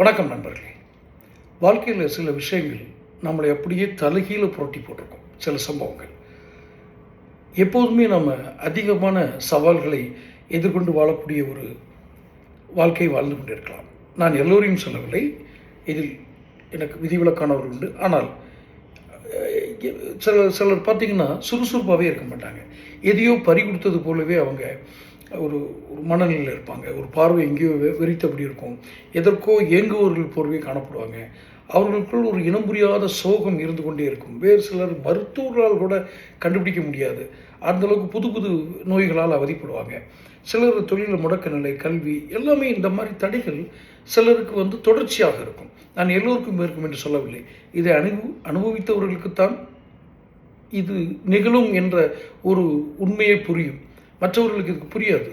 வணக்கம் நண்பர்களே. வாழ்க்கையில் சில விஷயங்கள் நம்மளை அப்படியே தலைகீழ புரட்டி போட்டிருக்கோம். சில சம்பவங்கள். எப்போதுமே நம்ம அதிகமான சவால்களை எதிர்கொண்டு வாழக்கூடிய ஒரு வாழ்க்கை வாழ்ந்து கொண்டிருக்கலாம். நான் எல்லோரையும் சொல்லவில்லை. இதில் எனக்கு விதிவிலக்கானவர் உண்டு. ஆனால் சில சிலர் பார்த்திங்கன்னா சுறுசுறுப்பாகவே இருக்க மாட்டாங்க. எதையோ பறி கொடுத்தது போலவே அவங்க ஒரு ஒரு மனநிலையில் இருப்பாங்க. ஒரு பார்வை எங்கேயோ வெறித்தபடி இருக்கும். எதற்கோ ஏங்குவவர்கள் போலவே காணப்படுவாங்க. அவர்களுக்குள் ஒரு இனம் புரியாத சோகம் இருந்து கொண்டே இருக்கும். வேறு சிலர் மருத்துவர்களால் கூட கண்டுபிடிக்க முடியாது. அந்தளவுக்கு புது புது நோய்களால் அவதிப்படுவாங்க. சிலர் தொழிலில் முடக்க நிலை கல்வி எல்லாமே இந்த மாதிரி தடைகள் சிலருக்கு வந்து தொடர்ச்சியாக இருக்கும். நான் எல்லோருக்கும் இருக்கும் என்று சொல்லவில்லை. இதை அனுபவி அனுபவித்தவர்களுக்குத்தான் இது நிகழும் என்ற ஒரு உண்மையை புரியும். மற்றவர்களுக்கு இதுக்கு புரியாது.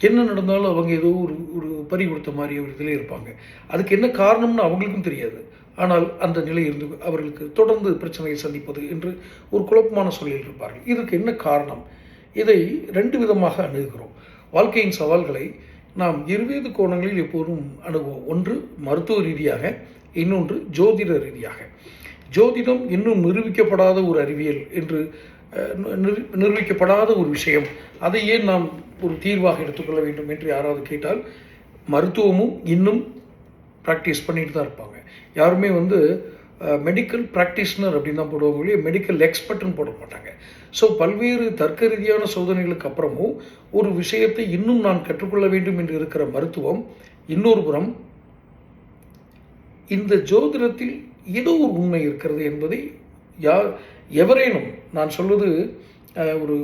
என்ன நடந்தாலும் அவங்க ஏதோ ஒரு ஒரு பறி கொடுத்த மாதிரி ஒரு இதில் இருப்பாங்க. அதுக்கு என்ன காரணம்னு அவங்களுக்கும் தெரியாது. ஆனால் அந்த நிலை இருந்து அவர்களுக்கு தொடர்ந்து பிரச்சனையை சந்திப்பது என்று ஒரு குழப்பமான சூழலில் இருப்பார்கள். இதற்கு என்ன காரணம்? இதை ரெண்டு விதமாக அணுகுகிறோம். வாழ்க்கையின் சவால்களை நாம் இருவேறு கோணங்களில் எப்போதும் அணுகுவோம். ஒன்று மருத்துவ ரீதியாக. இன்னொன்று ஜோதிட ரீதியாக. ஜோதிடம் இன்னும் நிரூபிக்கப்படாத ஒரு அறிவியல் என்று நிரூபிக்கப்படாத ஒரு விஷயம். அதை ஏன் நாம் ஒரு தீர்வாக எடுத்துக்கொள்ள வேண்டும் என்று யாராவது கேட்டால் மருத்துவமும் இன்னும் ப்ராக்டிஸ் பண்ணிட்டு தான் இருப்பாங்க. யாருமே வந்து மெடிக்கல் ப்ராக்டிஷனர் அப்படின்னு தான் போடுவாங்க மெடிக்கல் எக்ஸ்பர்ட்னு போட மாட்டாங்க. ஸோ பல்வேறு தர்க்க ரீதியான சோதனைகளுக்கு அப்புறமும் ஒரு விஷயத்தை இன்னும் நான் கற்றுக்கொள்ள வேண்டும் என்று இருக்கிற மருத்துவம் இன்னொரு புறம் இந்த ஜோதிடத்தில் ஏதோ ஒரு உண்மை இருக்கிறது என்பதை யார் எவரேனும் நான் சொல்வது ஒரு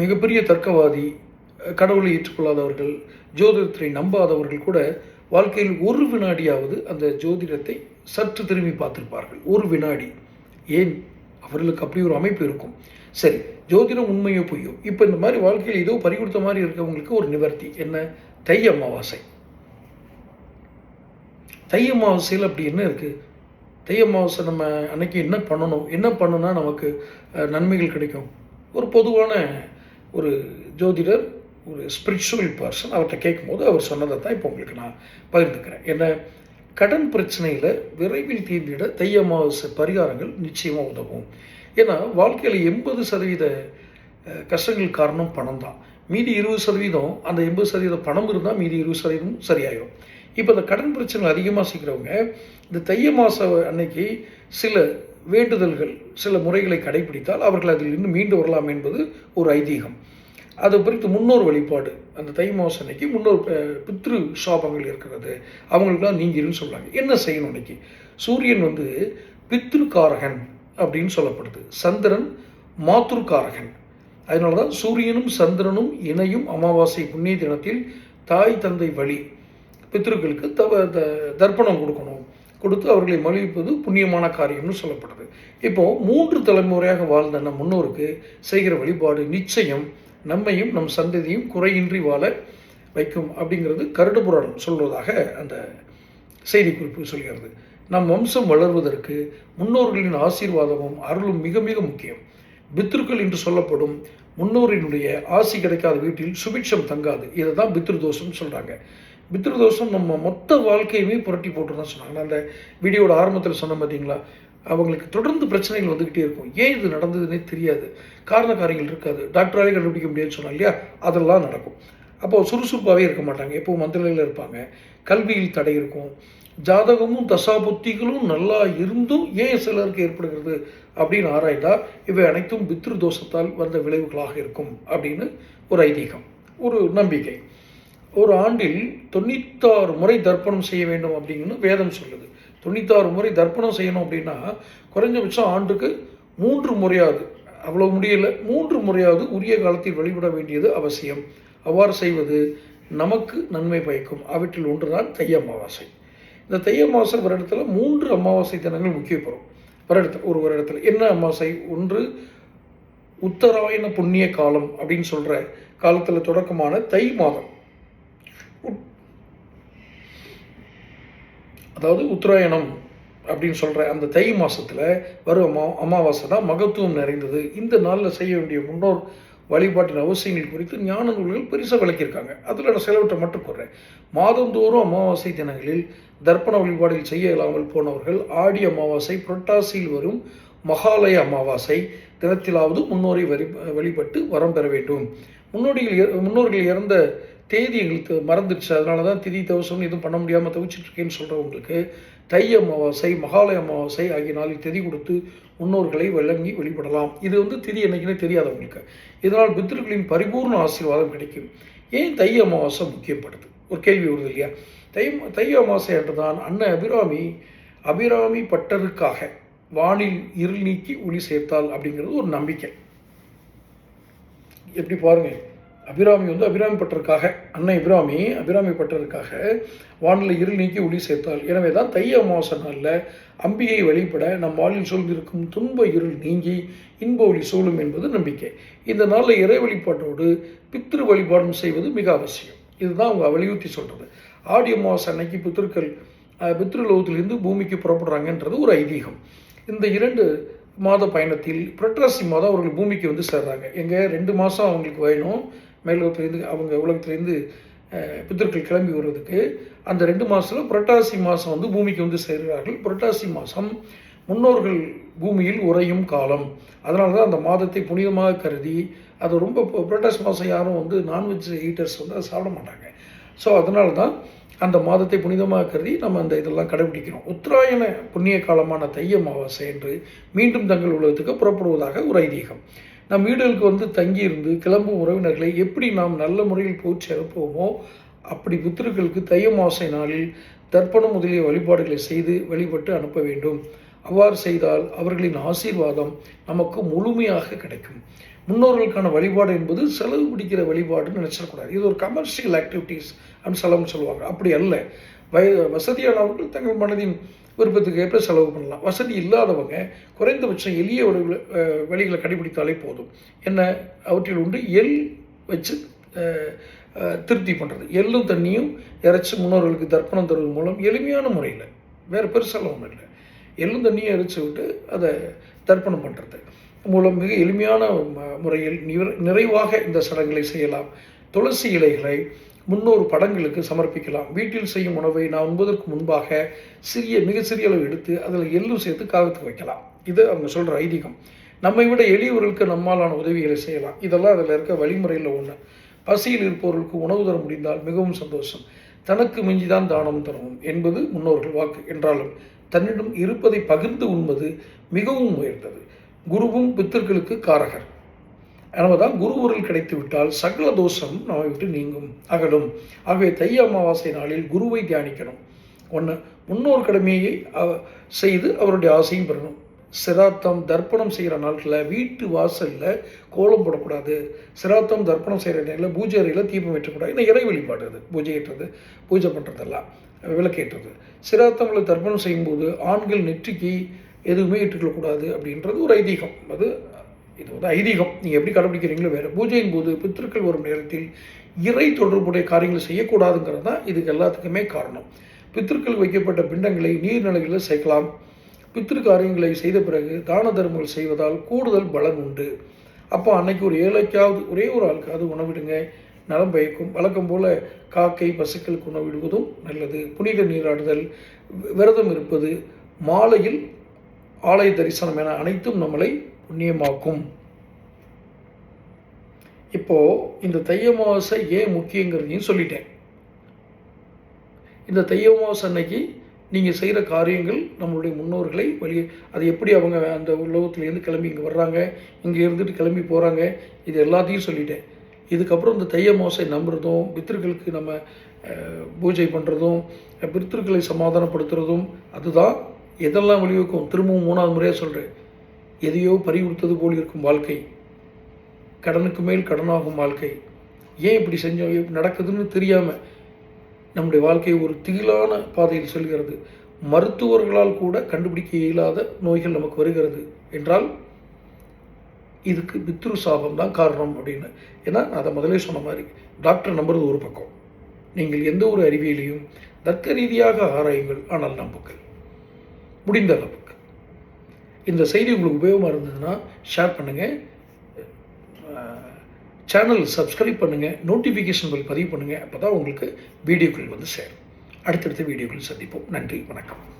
மிகப்பெரிய தர்க்கவாதி கடவுளை ஏற்றுக்கொள்ளாதவர்கள் ஜோதிடத்தை நம்பாதவர்கள் கூட வாழ்க்கையில் ஒரு வினாடியாவது அந்த ஜோதிடத்தை சற்று திரும்பி பார்த்துருப்பார்கள். ஒரு வினாடி. ஏன்? அவர்களுக்கு அப்படி ஒரு அமைப்பு இருக்கும். சரி ஜோதிடம் உண்மையோ பொய்யோ? இப்போ இந்த மாதிரி வாழ்க்கையில் ஏதோ பறிகொடுத்த மாதிரி இருக்கவங்களுக்கு ஒரு நிவர்த்தி. என்ன? தை அமாவாசை. தை அமாவாசையில் அப்படி என்ன இருக்குது தை அமாவாசை நம்ம அன்னைக்கு என்ன பண்ணணும்? என்ன பண்ணுனா நமக்கு நன்மைகள் கிடைக்கும். ஒரு பொதுவான ஒரு ஜோதிடர் ஒரு ஸ்பிரிச்சுவல் பர்சன் அவர்கிட்ட கேட்கும்போது அவர் சொன்னதை தான் இப்போ உங்களுக்கு நான் பகிர்ந்துக்கிறேன். என்ன கடன் பிரச்சனையில் விரைவில் தீர்ந்திட தை அமாவாசை பரிகாரங்கள் நிச்சயமாக உதவும். ஏன்னா வாழ்க்கையில் எண்பது சதவீத கஷ்டங்கள் காரணம் பணம் தான் மீதி இருபது சதவீதம் அந்த எண்பது சதவீத பணம் இருந்தால் மீதி இருபது சதவீதம் சரியாயிடும் இப்போ இந்த கடன் பிரச்சனை அதிகமாக செய்கிறவங்க இந்த தைய மாத அன்னைக்கு சில வேண்டுதல்கள் சில முறைகளை கடைபிடித்தால் அவர்கள் அதில் இன்னும் மீண்டு வரலாம் என்பது ஒரு ஐதீகம். அது குறித்து முன்னோர் வழிபாடு. அந்த தை மாதம் அன்னைக்கு முன்னோர் பித்ரு சாபங்கள் இருக்கிறது. அவங்களுக்குலாம் நீங்கிருன்னு சொல்கிறாங்க என்ன செய்யணும் அன்னைக்கு? சூரியன் வந்து பித்ருக்காரகன் அப்படின்னு சொல்லப்படுது. சந்திரன் மாத்ருக்காரகன். அதனால தான் சூரியனும் சந்திரனும் இணையும் அமாவாசை புண்ணிய தினத்தில் தாய் தந்தை வழி பித்ருக்களுக்கு தவ த- தர்ப்பணம் கொடுக்கணும். கொடுத்து அவர்களை மகிழ்விப்பது புண்ணியமான காரியம்னு சொல்லப்படுது. இப்போது மூன்று தலைமுறையாக வாழ்ந்த நம் முன்னோருக்கு செய்கிற வழிபாடு நிச்சயம் நம்மையும் நம் சந்ததியும் குறையின்றி வாழ வைக்கும் அப்படிங்கிறது கருடு புராணம் சொல்வதாக அந்த செய்தி குறிப்பு சொல்கிறது. நம் வம்சம் வளர்வதற்கு முன்னோர்களின் ஆசீர்வாதமும் அருளும் மிக மிக முக்கியம். பித்ருக்கள் என்று சொல்லப்படும் முன்னோரினுடைய ஆசி கிடைக்காத வீட்டில் சுபிட்சம் தங்காது. இதை தான் பித்ரு தோஷம் சொல்கிறாங்க பித்ரு தோஷம் நம்ம மொத்த வாழ்க்கையுமே புரட்டி போட்டு சொன்னாங்க. நான் அந்த வீடியோட ஆரம்பத்தில் சொன்ன பார்த்தீங்களா அவங்களுக்கு தொடர்ந்து பிரச்சனைகள் வந்துக்கிட்டே இருக்கும். ஏன் இது நடந்ததுன்னே தெரியாது. காரண காரியங்கள் இருக்காது. டாக்டராலே கண்டுபிடிக்க முடியாதுன்னு சொன்னால் இல்லையா? அதெல்லாம் நடக்கும். அப்போது சுறுசுறுப்பாகவே இருக்க மாட்டாங்க. எப்போவும் மந்திரையில் இருப்பாங்க. கல்வியில் தடை இருக்கும். ஜாதகமும் தசாபுத்திகளும் நல்லா இருந்தும் ஏன் சிலருக்கு ஏற்படுகிறது அப்படின்னு ஆராய்ந்தா இவை அனைத்தும் பித்ரு தோஷத்தால் வந்த விளைவுகளாக இருக்கும் அப்படின்னு ஒரு ஐதீகம். ஒரு நம்பிக்கை. ஒரு ஆண்டில் தொண்ணூத்தாறு முறை தர்ப்பணம் செய்ய வேண்டும் அப்படின்னு வேதம் சொல்லுது. தொண்ணூத்தாறு முறை தர்ப்பணம் செய்யணும் அப்படின்னா குறைஞ்சபட்சம் ஆண்டுக்கு மூன்று முறையாவது அவ்வளோ முடியல மூன்று முறையாவது உரிய காலத்தில் வழிபட வேண்டியது அவசியம். அவ்வாறு செய்வது நமக்கு நன்மை பயக்கும். அவற்றில் ஒன்றுதான் தை அமாவாசை. இந்த தை அமாவாசை வருடத்தில் மூன்று அமாவாசை தினங்கள் முக்கியப்படும். வருடத்தில் ஒரு வருடத்தில் என்ன அமாவாசை? ஒன்று உத்தராயண புண்ணிய காலம் அப்படின்னு சொல்கிற காலத்தில் தொடக்கமான தை மாதம். அதாவது உத்தராயணம் அப்படின்னு சொல்கிற அந்த தை மாதத்தில் வரும் அமா அமாவாசை தான் மகத்துவம் நிறைந்தது. இந்த நாளில் செய்ய வேண்டிய முன்னோர் வழிபாட்டின் அவசியங்கள் குறித்து ஞான நூல்கள் பெருசாக விளக்கியிருக்காங்க. அதில் நான் சிலவற்றை மட்டும் போடுறேன். மாதந்தோறும் அமாவாசை தினங்களில் தர்ப்பண வழிபாடில் செய்ய இயலாமல் போனவர்கள் ஆடி அமாவாசை புரட்டாசியில் வரும் மகாலய அமாவாசை தினத்திலாவது முன்னோரை வரி வழிபட்டு வரம் பெற வேண்டும். முன்னோடிகள் முன்னோர்கள் இறந்த தேதி எங்களுக்கு மறந்துடுச்சு. அதனால தான் திதி தவசம் எதுவும் பண்ண முடியாமல் தவிச்சிட்டு இருக்கேன்னு சொல்கிறவங்களுக்கு தை அமாவாசை மகாலய அமாவாசை ஆகிய நாளில் திதி கொடுத்து முன்னோர்களை வழங்கி வழிபடலாம். இது வந்து திதி என்னைக்குன்னு தெரியாதவங்களுக்கு இதனால் பித்ருக்களின் பரிபூர்ண ஆசீர்வாதம் கிடைக்கும். ஏன் தை அமாவாசை முக்கியப்படுது? ஒரு கேள்வி வருது இல்லையா? தை தை அமாவாசை அன்றுதான் அண்ணன் அபிராமி அபிராமி பட்டருக்காக வானில் இருள் நீக்கி ஒளி சேர்த்தால் அப்படிங்கிறது ஒரு நம்பிக்கை. எப்படி பாருங்கள் அபிராமி வந்து அபிராமி பட்டருக்காக அன்னை அபிராமி அபிராமி பட்டருக்காக வானில் இருள் நீக்கி ஒளி சேர்த்தாள். எனவே தான் தை அமாவாசை நாளில் அம்பிகை வழிபட நம் வாழ்வில் சூழ்ந்திருக்கும் துன்ப இருள் நீங்கி இன்ப ஒளி சூழும் என்பது நம்பிக்கை. இந்த நாளில் இறை வழிபாட்டோடு பித்ரு வழிபாடும் செய்வது மிக அவசியம். இதுதான் அவங்க வலியுறுத்தி சொல்கிறது ஆடி அமாவாசை அன்னைக்கு பித்திருக்கள் அஹ், பித்ருலோகத்திலிருந்து பூமிக்கு புறப்படுறாங்கன்றது ஒரு ஐதீகம். இந்த இரண்டு மாத பயணத்தில் புரட்டாசி மாதம் அவர்கள் பூமிக்கு வந்து சேர்றாங்க. எங்கே? ரெண்டு மாதம் அவங்களுக்கு வேணும். மேலோகத்திலேருந்து அவங்க உலகத்துலேருந்து பித்தர்கள் கிளம்பி வருவதுக்கு அந்த ரெண்டு மாதத்தில் புரட்டாசி மாதம் வந்து பூமிக்கு வந்து சேர்கிறார்கள். புரட்டாசி மாதம் முன்னோர்கள் பூமியில் உறையும் காலம். அதனால தான் அந்த மாதத்தை புனிதமாக கருதி அது ரொம்ப புரட்டாசி மாதம் யாரும் வந்து நான்வெஜ் ஈட்டர்ஸ் வந்து அதை சாப்பிட மாட்டாங்க. ஸோ அதனால தான் அந்த மாதத்தை புனிதமாக கருதி நம்ம அந்த இதெல்லாம் கடைபிடிக்கிறோம். உத்தராயண புண்ணிய காலமான தைய அமாவாசை என்று மீண்டும் தங்கள் உலகத்துக்கு புறப்படுவதாக ஒரு ஐதீகம் நம் வீடுகளுக்கு வந்து தங்கியிருந்து கிளம்பும் உறவினர்களை எப்படி நாம் நல்ல முறையில் போற்றி அனுப்புவோமோ அப்படி புத்திருக்களுக்கு தைய மாசை நாளில் தர்ப்பணம் முதலிய வழிபாடுகளை செய்து வழிபட்டு அனுப்ப வேண்டும். அவ்வாறு செய்தால் அவர்களின் ஆசீர்வாதம் நமக்கு முழுமையாக கிடைக்கும். முன்னோர்களுக்கான வழிபாடு என்பது செலவு பிடிக்கிற வழிபாடுன்னு நினச்சிடக்கூடாது. இது ஒரு கமர்ஷியல் ஆக்டிவிட்டீஸ் அப்படின்னு செலவுன்னு சொல்லுவாங்க. அப்படி அல்ல. வய வசதியானவர்கள் தங்கள் மனதின் விருப்பத்துக்கு ஏற்ப செலவு பண்ணலாம். வசதி இல்லாதவங்க குறைந்தபட்சம் எளிய ஒரு வழிகளை கடைபிடித்தாலே போதும். என்ன? அவற்றில் ஒன்று எள் வச்சு திருப்தி பண்ணுறது எள்ளும் தண்ணியும் இறைச்சி முன்னோர்களுக்கு தர்ப்பணம் தருவது மூலம் எளிமையான முறையில் வேறு பெருசெல்லாம் ஒன்றும் இல்லை. எள்ளும் தண்ணியும் இறைச்சி விட்டு அதை தர்ப்பணம் பண்ணுறது மூலம் மிக எளிமையான ம- முறையில் நிறைவாக இந்த சடங்குகளை செய்யலாம். துளசி இலைகளை முன்னோர் படங்களுக்கு சமர்ப்பிக்கலாம். வீட்டில் செய்யும் உணவை நான் உண்பதற்கு முன்பாக சிறிய மிக சிறிய அளவு எடுத்து அதில் எள்ளும் சேர்த்து காகத்துக்கு வைக்கலாம். இது அவங்க சொல்கிற ஐதீகம். நம்மை விட எளியவர்களுக்கு நம்மாலான உதவிகளை செய்யலாம். இதெல்லாம் அதில் இருக்க வழிமுறையில் ஒன்று பசியில் இருப்பவர்களுக்கு உணவு தர முடிந்தால் மிகவும் சந்தோஷம். தனக்கு மிஞ்சிதான் தானம் தரவும் என்பது முன்னோர்கள் வாக்கு. என்றாலும் தன்னிடம் இருப்பதை பகிர்ந்து உண்பது மிகவும் உயர்ந்தது. குருவும் பித்தர்களுக்கு காரகர். எனவேதான் குருவுருள் கிடைத்து விட்டால் சகல தோஷம் நம்மை விட்டு நீங்கும் அகலும். ஆகவே தை அமாவாசை நாளில் குருவை தியானிக்கணும். ஒன்று முன்னோர் கடமையை செய்து அவருடைய ஆசையும் பெறணும். சிராத்தம் தர்ப்பணம் செய்கிற நாட்களில் வீட்டு வாசலில் கோலம் போடக்கூடாது. சிராத்தம் தர்ப்பணம் செய்கிற நேரில் பூஜை அறையில் தீபம் ஏற்றக்கூடாது. இந்த இறை வழிபாடு அது. பூஜை ஏற்றது பூஜை பண்ணுறதெல்லாம் விளக்கேற்றது சிராத்தங்களை தர்ப்பணம் செய்யும்போது ஆண்கள் நெற்றிக்கு எதுவுமே ஏற்றுக்கொள்ளக்கூடாது அப்படின்றது ஒரு ஐதீகம். அது இது வந்து ஐதீகம். நீங்கள் எப்படி கடைபிடிக்கிறீங்களோ வேறு. பூஜையின் போது பித்திருக்கள் வரும் நேரத்தில் இறை தொடர்புடைய காரியங்களை செய்யக்கூடாதுங்கிறது தான் இதுக்கு எல்லாத்துக்குமே காரணம். பித்திருக்கள் வைக்கப்பட்ட பிண்டங்களை நீர்நிலைகளில் சேர்க்கலாம். பித்திரு காரியங்களை செய்த பிறகு தான தர்மங்கள் செய்வதால் கூடுதல் பலன் உண்டு. அப்போ அன்னைக்கு ஒரு ஏழைக்காவது ஒரே ஒரு ஆளுக்காவது உணவிடுங்க. நலம் பயக்கும். வழக்கம் போல காக்கை பசுக்களுக்கு உணவிடுவதும் நல்லது. புனித நீராடுதல் விரதம் இருப்பது மாலையில் ஆலய தரிசனம் என அனைத்தும் நம்மளை புண்ணியமாக்கும். இப்போ இந்த தைய அமாவாசை ஏன் முக்கியங்கிறதையும் சொல்லிட்டேன். இந்த தைய அமாவாசை அன்னைக்கு நீங்கள் செய்கிற காரியங்கள் நம்மளுடைய முன்னோர்களை வழி அது எப்படி அவங்க அந்த உலகத்துலேருந்து கிளம்பி இங்கே வர்றாங்க இங்கே இருந்துட்டு கிளம்பி போகிறாங்க இது எல்லாத்தையும் சொல்லிட்டேன். இதுக்கப்புறம் இந்த தைய அமாவாசை நம்புறதும் பித்திருக்களுக்கு நம்ம பூஜை பண்ணுறதும் பித்திருக்களை சமாதானப்படுத்துறதும் அதுதான் எதெல்லாம் வழிவகுக்கும்? திரும்பவும் மூணாவது முறையாக சொல்கிறேன் எதையோ பறிவுறுத்தது போல் இருக்கும் வாழ்க்கை. கடனுக்கு மேல் கடனாகும் வாழ்க்கை. ஏன் இப்படி செஞ்சோம்? நடக்குதுன்னு தெரியாமல் நம்முடைய வாழ்க்கை ஒரு திகிலான பாதையில் செல்கிறது. மருத்துவர்களால் கூட கண்டுபிடிக்க இயலாத நோய்கள் நமக்கு வருகிறது. என்றால் இதுக்கு பித்ரு சாபம் தான் காரணம் அப்படின்னு. ஏன்னா நான் அதை முதலே சொன்ன மாதிரி டாக்டர் நம்புறது ஒரு பக்கம். நீங்கள் எந்த ஒரு அறிவியலையும் தர்க்க ரீதியாக ஆராயுங்கள். ஆனால் நம்புங்கள். முடிந்த அளவுக்கு. இந்த செய்தி உங்களுக்கு உபயோகமாக இருந்ததுன்னா ஷேர் பண்ணுங்கள் சேனல் சப்ஸ்கிரைப் பண்ணுங்கள் நோட்டிஃபிகேஷன் பில் பதிவு பண்ணுங்கள் அப்போ தான் உங்களுக்கு வீடியோக்கள் வந்து சேரும். அடுத்தடுத்த வீடியோக்கள் சந்திப்போம். நன்றி. வணக்கம்.